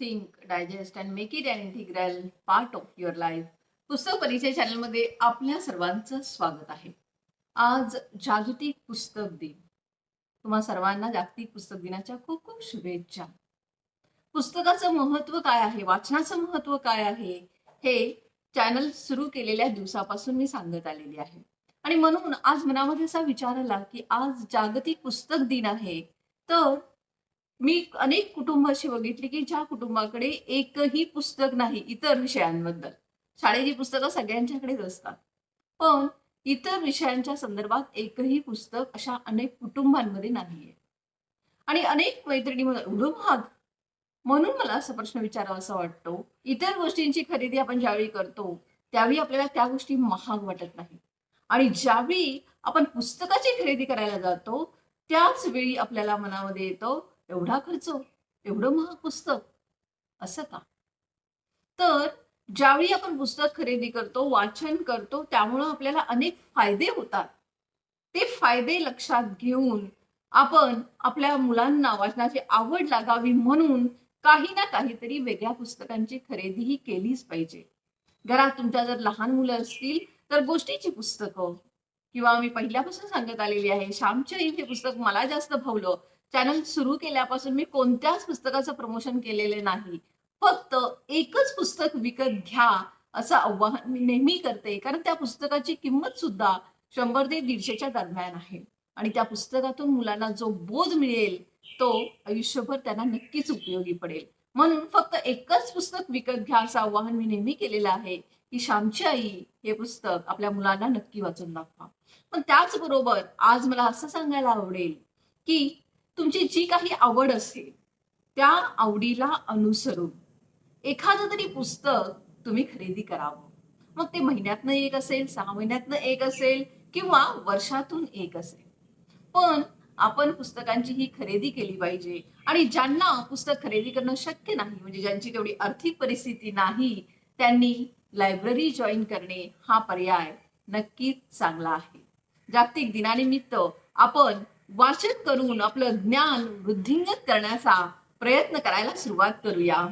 Think digest and make it an integral part of your life पुस्तक परिचय चॅनलमध्ये आपल्या सर्वांचं स्वागत आहे. आज जागतिक पुस्तक दिन. तुम्हा सर्वांना जागतिक पुस्तक दिनाच्या खूप खूप शुभेच्छा. पुस्तकाचं महत्त्व काय आहे? वाचनाचं महत्त्व काय आहे? हे चॅनल सुरू केलेल्या दिवसापासून मी सांगत आलेली आहे. आणि म्हणून आज मनामध्ये असा विचार आला की आज जागतिक पुस्तक दिन आहे. तर मी अनेक कुटुंब अशी बघितली की ज्या कुटुंबाकडे एकही पुस्तक नाही इतर विषयांबद्दल. शाळेची पुस्तकं सगळ्यांच्याकडेच असतात. पण इतर विषयांच्या संदर्भात एकही पुस्तक अशा अनेक कुटुंबांमध्ये नाहीये. आणि अनेक मैत्रिणी मला एवढं महाग. म्हणून मला असा प्रश्न विचारावा असा वाटतो इतर गोष्टींची खरेदी आपण ज्यावेळी करतो त्यावेळी आपल्याला त्या गोष्टी महाग वाटत नाही. आणि ज्यावेळी आपण पुस्तकाची खरेदी करायला जातो त्याच वेळी आपल्याला मनामध्ये येतं एवढा खर्च एवढं महाग पुस्तक असं का? तर ज्यावेळी आपण पुस्तक खरेदी करतो वाचन करतो त्यामुळं आपल्याला अनेक फायदे होतात. ते फायदे लक्षात घेऊन आपण आपल्या मुलांना वाचनाची आवड लागावी म्हणून काही ना काहीतरी वेगळ्या पुस्तकांची खरेदीही केलीच पाहिजे. घरात तुमच्या जर लहान मुलं असतील तर गोष्टीची पुस्तकं. किंवा मी पहिल्यापासून सांगत आलेली आहे श्यामच्या हे पुस्तक मला जास्त भावलं. चॅनल सुरू केल्यापासून मी कोणत्याच पुस्तकाचं प्रमोशन केलेले नाही. फक्त एकच पुस्तक विकत घ्या असं आव्हान मी नेहमी करते. कारण त्या पुस्तकाची किंमत सुद्धा शंभर ते दीडशेच्या दरम्यान आहे. आणि त्या पुस्तकातून मुलांना जो बोध मिळेल तो आयुष्यभर त्यांना नक्कीच उपयोगी पडेल. म्हणून फक्त एकच पुस्तक विकत घ्या असं आव्हान मी नेहमी केलेलं आहे की श्यामची आई हे पुस्तक आपल्या मुलांना नक्की वाचून दाखवा. पण त्याचबरोबर आज मला असं सांगायला आवडेल की तुमची जी काही आवड असेल त्या आवडीला अनुसरून एखादं तरी पुस्तक तुम्ही खरेदी करावं. मग ते महिन्यातनं एक असेल सहा महिन्यातनं एक असेल किंवा वर्षातून एक असेल. पण आपण पुस्तकांची ही खरेदी केली पाहिजे आणि ज्यांना पुस्तक खरेदी करणं शक्य नाही म्हणजे ज्यांची तेवढी आर्थिक परिस्थिती नाही त्यांनी लायब्ररी जॉईन करणे हा पर्याय नक्कीच चांगला आहे. जागतिक दिनानिमित्त आपण वाचन करून आपलं ज्ञान वृद्धिंगत करण्याचा प्रयत्न करायला सुरुवात करूया.